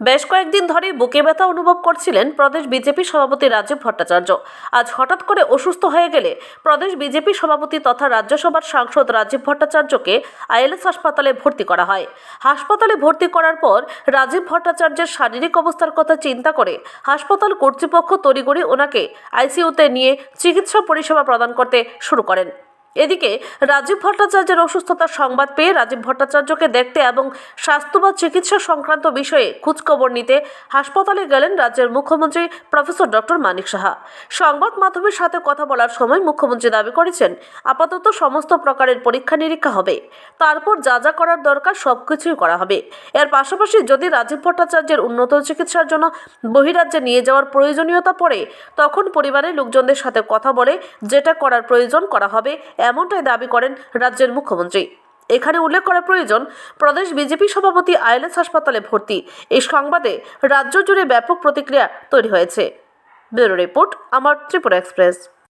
বেশ কয়েকদিন ধরেই বুকে ব্যথা অনুভব করছিলেন প্রদেশ বিজেপি সভাপতি রাজীব ভট্টাচার্য। আজ হঠাৎ করে অসুস্থ হয়ে গেলে প্রদেশ বিজেপি সভাপতি তথা রাজ্যসভার সাংসদ রাজীব ভট্টাচার্যকে আইএলএস হাসপাতালে ভর্তি করা হয়। হাসপাতালে ভর্তি করার পর রাজীব ভট্টাচার্যের শারীরিক অবস্থার কথা চিন্তা করে হাসপাতাল কর্তৃপক্ষ তড়িগড়ি ওনাকে আইসিইউতে নিয়ে চিকিৎসা পরিষেবা প্রদান করতে শুরু করেন। এদিকে রাজীব ভট্টাচার্যের অসুস্থতার সংবাদ পেয়ে রাজীব ভট্টাচার্যকে দেখতে এবং স্বাস্থ্য বা চিকিৎসা সংক্রান্ত বিষয়ে খোঁজখবর নিতে হাসপাতালে গেলেন রাজ্যের মুখ্যমন্ত্রী প্রফেসর ডক্টর মানিক সাহা। সংবাদ মাধ্যমের সাথে কথা বলার সময় মুখ্যমন্ত্রী দাবি করেছেন, আপাতত সমস্ত প্রকারের পরীক্ষা নিরীক্ষা হবে। তারপর যা যা করার দরকার সব কিছুই করা হবে। এর পাশাপাশি যদি রাজীব ভট্টাচার্যের উন্নত চিকিৎসার জন্য বহিরাজ্যে নিয়ে যাওয়ার প্রয়োজনীয়তা পড়ে, তখন পরিবারের লোকজনদের সাথে কথা বলে যেটা করার প্রয়োজন করা হবে এমনটাই দাবি করেন রাজ্যের মুখ্যমন্ত্রী। এখানে উল্লেখ করা প্রয়োজন, প্রদেশ বিজেপি সভাপতি আইএলএস হাসপাতালে ভর্তি। এই সংবাদে রাজ্য জুড়ে ব্যাপক প্রতিক্রিয়া তৈরি হয়েছে। ব্যুরো রিপোর্ট, আমার ত্রিপুরা এক্সপ্রেস।